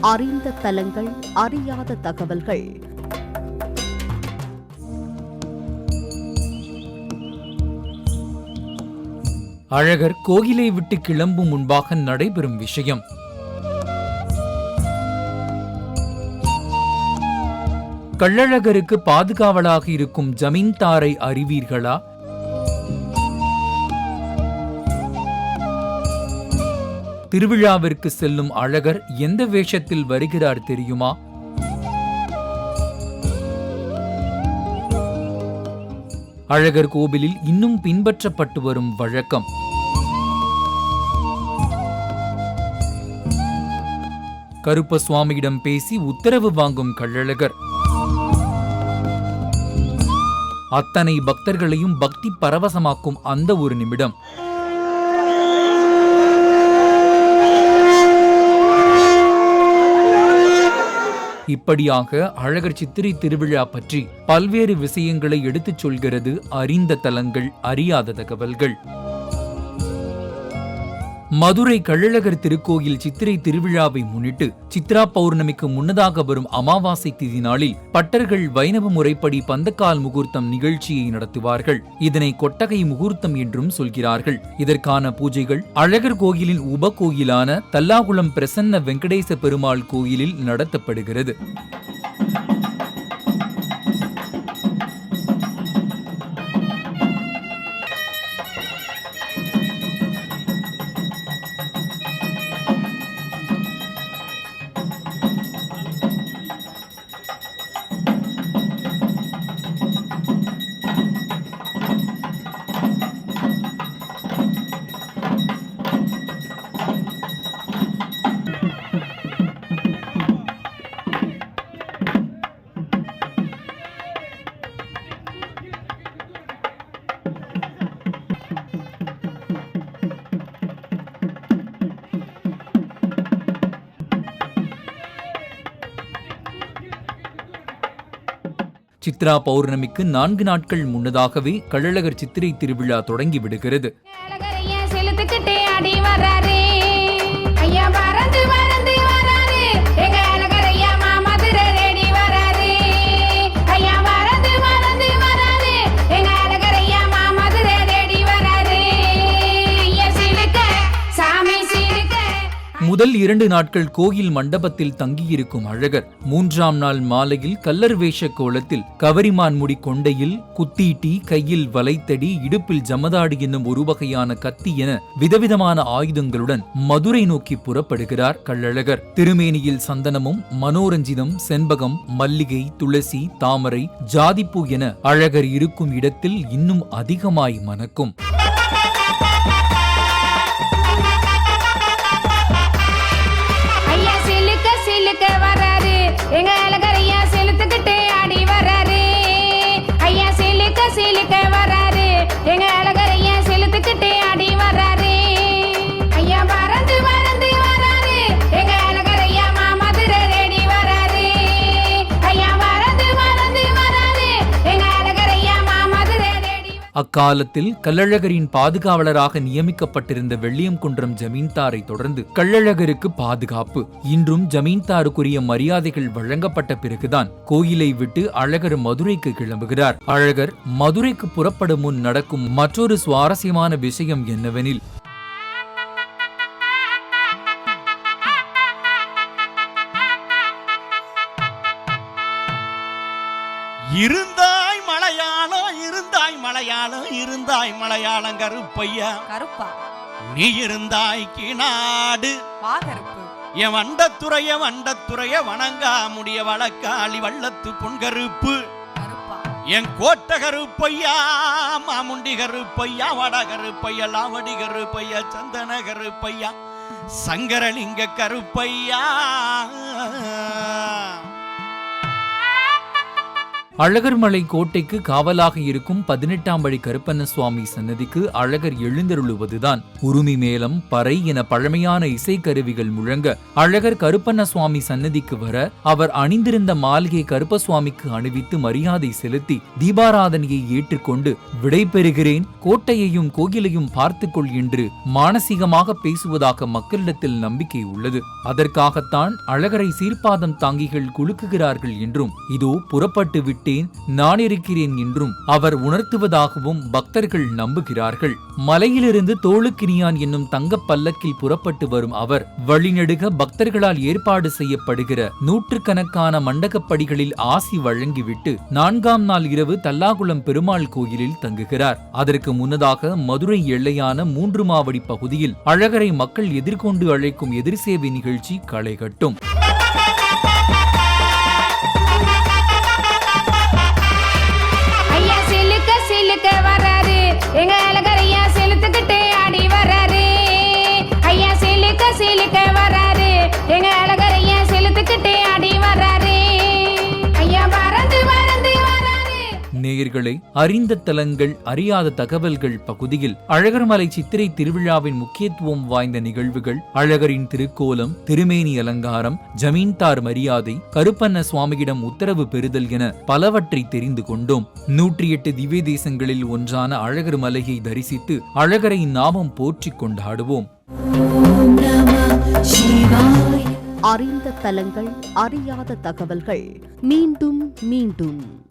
அறிந்த தலங்கள் அறியாத தகவல்கள். அழகர் கோயிலை விட்டு கிளம்பும் முன்பாக நடைபெறும் விஷயம். கள்ளழகருக்கு பாதுகாவலாக இருக்கும் ஜமீன்தாரை அறிவீர்களா? திருவிழாவிற்கு செல்லும் அழகர் எந்த வேஷத்தில் வருகிறார் தெரியுமா? அழகர் கோவிலில் இன்னும் பின்பற்றப்பட்டு வரும் வழக்கம். கருப்ப சுவாமியிடம் பேசி உத்தரவு வாங்கும் கள்ளழகர். அத்தனை பக்தர்களையும் பக்தி பரவசமாக்கும் அந்த ஒரு நிமிடம். இப்படியாக அழகர் சித்திரை திருவிழா பற்றி பல்வேறு விஷயங்களை எடுத்துச் சொல்கிறது அறிந்த தலங்கள் அறியாத தகவல்கள். மதுரை கள்ளழகர் திருக்கோயில் சித்திரை திருவிழாவை முன்னிட்டு சித்ரா பௌர்ணமிக்கு முன்னதாக வரும் அமாவாசை திதி நாளில் பட்டர்கள் வைணவ முறைப்படி பந்தக்கால் முகூர்த்தம் நிகழ்ச்சியை நடத்துவார்கள். இதனை கொட்டகை முகூர்த்தம் என்றும் சொல்கிறார்கள். இதற்கான பூஜைகள் அழகர் கோயிலின் உப கோயிலான தல்லாகுளம் பிரசன்ன வெங்கடேச பெருமாள் கோயிலில் நடத்தப்படுகிறது. சித்ரா பௌர்ணமிக்கு நான்கு நாட்கள் முன்னதாகவே கள்ளழகர் சித்திரை திருவிழா தொடங்கி விடுகிறது. முதல் இரண்டு நாட்கள் கோயில் மண்டபத்தில் தங்கியிருக்கும் அழகர் மூன்றாம் நாள் மாலையில் கல்லர் வேஷ கோலத்தில் கவரிமான் முடி கொண்டையில் குத்தீட்டி கையில் வலைத்தடி இடுப்பில் ஜமதாடு என்னும் ஒரு வகையான கத்தி என விதவிதமான ஆயுதங்களுடன் மதுரை நோக்கி புறப்படுகிறார் கள்ளழகர். திருமேனியில் சந்தனமும் மனோரஞ்சிதம் செண்பகம் மல்லிகை துளசி தாமரை ஜாதிப்பூ என அழகர் இருக்கும் இடத்தில் இன்னும் அதிகமாய் மணக்கும். அக்காலத்தில் கள்ளழகரின் பாதுகாவலராக நியமிக்கப்பட்டிருந்த வெள்ளியம்குன்றம் ஜமீன்தாரை தொடர்ந்து கள்ளழகருக்கு பாதுகாப்பு. இன்றும் ஜமீன்தாருக்குரிய மரியாதைகள் வழங்கப்பட்ட பிறகுதான் கோயிலை விட்டு அழகர் மதுரைக்கு கிளம்புகிறார். அழகர் மதுரைக்கு புறப்படும் முன் நடக்கும் மற்றொரு சுவாரஸ்யமான விஷயம் என்னவெனில் இருந்தாய் மலையாளம் இருந்தாய் மலையாளம் இருந்தாய் மலையாளம் கருப்பையா. கருப்பா. நீ இருந்தாய் கிநாடு வா கருப்பு. என் வண்டத்துறைய வண்டத்துறைய வணங்கா முடிய வழக்காளி வள்ளத்து பொன்கருப்பு கருப்பா. என் கோட்ட கருப்பையா மாமுண்டி கருப்பையா வட கருப்பையா லாவடி கருப்பையா சந்தன கருப்பையா சங்கரலிங்க கருப்பையா. அழகர்மலை கோட்டைக்கு காவலாக இருக்கும் பதினெட்டாம் படி கருப்பண்ண சுவாமி சன்னதிக்கு அழகர் எழுந்தருளுவதுதான். உருமி மேளம் பறை என பழமையான இசைக்கருவிகள் முழங்க அழகர் கருப்பண்ண சுவாமி சன்னதிக்கு வர அவர் அணிந்திருந்த மாளிகை கருப்பசுவாமிக்கு அணிவித்து மரியாதை செலுத்தி தீபாராதனையை ஏற்றுக்கொண்டு விடை பெறுகிறேன் கோட்டையையும் கோயிலையும் பார்த்துக்கொள் என்று மானசீகமாக பேசுவதாக மக்களிடத்தில் நம்பிக்கை உள்ளது. அதற்காகத்தான் அழகரை சீர்பாதம் தாங்கிகள் குலுக்குகிறார்கள் என்றும் இதோ புறப்பட்டு விட்டேன் நான் இருக்கிறேன் என்றும் அவர் உணர்த்துவதாகவும் பக்தர்கள் நம்புகிறார்கள். மலையிலிருந்து தோளுக்கினியான் என்னும் தங்கப் பல்லக்கில் புறப்பட்டு வரும் அவர் வழிநெடுக பக்தர்களால் ஏற்பாடு செய்யப்படுகிற நூற்றுக்கணக்கான மண்டகப்படிகளில் ஆசி வழங்கிவிட்டு நான்காம் நாள் இரவு தல்லாகுளம் பெருமாள் கோயிலில் தங்குகிறார். அதற்கு முன்னதாக மதுரை எல்லையான மூன்று மாவடி பகுதியில் அழகரை மக்கள் எதிர்கொண்டு அழைக்கும் எதிர்சேவை நிகழ்ச்சி களை கட்டும். நேயர்களே அறிந்த தலங்கள் அறியாத தகவல்கள் பகுதியில் அழகர்மலை சித்திரை திருவிழாவின் முக்கியத்துவம் வாய்ந்த நிகழ்வுகள் அழகரின் திருக்கோலம் திருமேனி அலங்காரம் ஜமீன்தார் மரியாதை கருப்பண்ண சுவாமியிடம் உத்தரவு பெறுதல் என பலவற்றை தெரிந்து கொண்டோம். நூற்றி எட்டு திவ்ய தேசங்களில் ஒன்றான அழகர் மலையை தரிசித்து அழகரை நாமம் போற்றிக் கொண்டாடுவோம். அறிந்த தலங்கள் அறியாத தகவல்கள். மீண்டும் மீண்டும்.